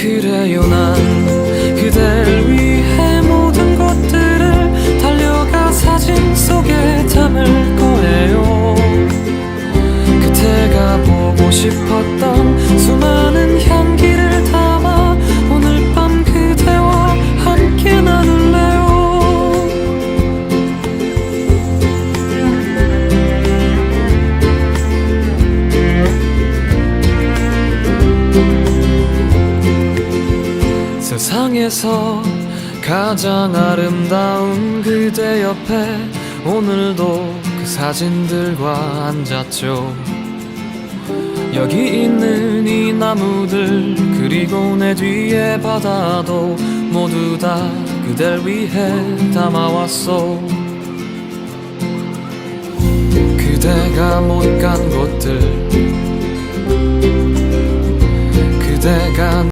그래요 난 그댈 위해 모든 것들을 달려가 사진 속에 담을 거예요. 그때가 보고 싶었던 세상에서 가장 아름다운 그대 옆에 오늘도 그 사진들과 앉았죠. 여기 있는 이 나무들 그리고 내 뒤에 바다도 모두 다 그댈 위해 담아왔어. 그대가 못 간 곳들 그대가